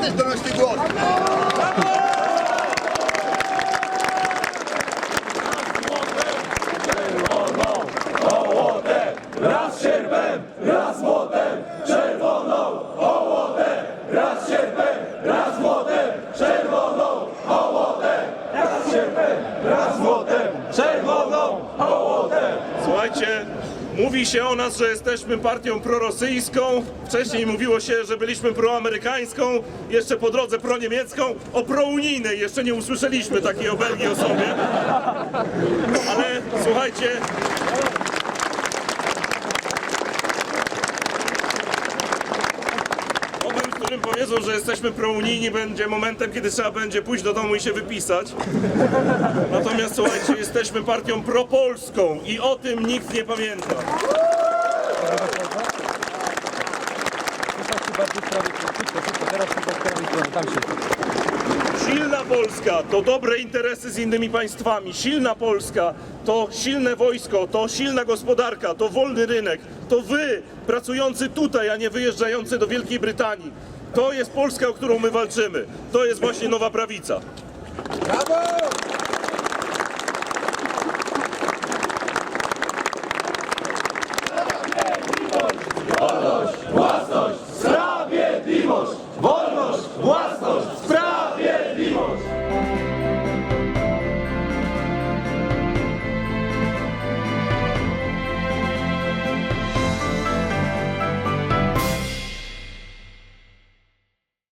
też donośny głos. Raz sierpem, raz młotem, czerwoną ołotę. Raz sierpem, raz młotem, czerwoną ołotę. Raz sierpem, raz młotem, czerwoną ołotę. Słuchajcie, mówi się o nas, że jesteśmy partią prorosyjską. Wcześniej mówiło się, że byliśmy proamerykańską, jeszcze po drodze proniemiecką. O prounijnej jeszcze nie usłyszeliśmy takiej obelgi o sobie. Ale słuchajcie, Którym powiedzą, że jesteśmy prounijni, będzie momentem, kiedy trzeba będzie pójść do domu i się wypisać. Natomiast słuchajcie, jesteśmy partią propolską i o tym nikt nie pamięta. Silna Polska to dobre interesy z innymi państwami. Silna Polska to silne wojsko, to silna gospodarka, to wolny rynek. To wy, pracujący tutaj, a nie wyjeżdżający do Wielkiej Brytanii. To jest Polska, o którą my walczymy. To jest właśnie nowa prawica. Brawo!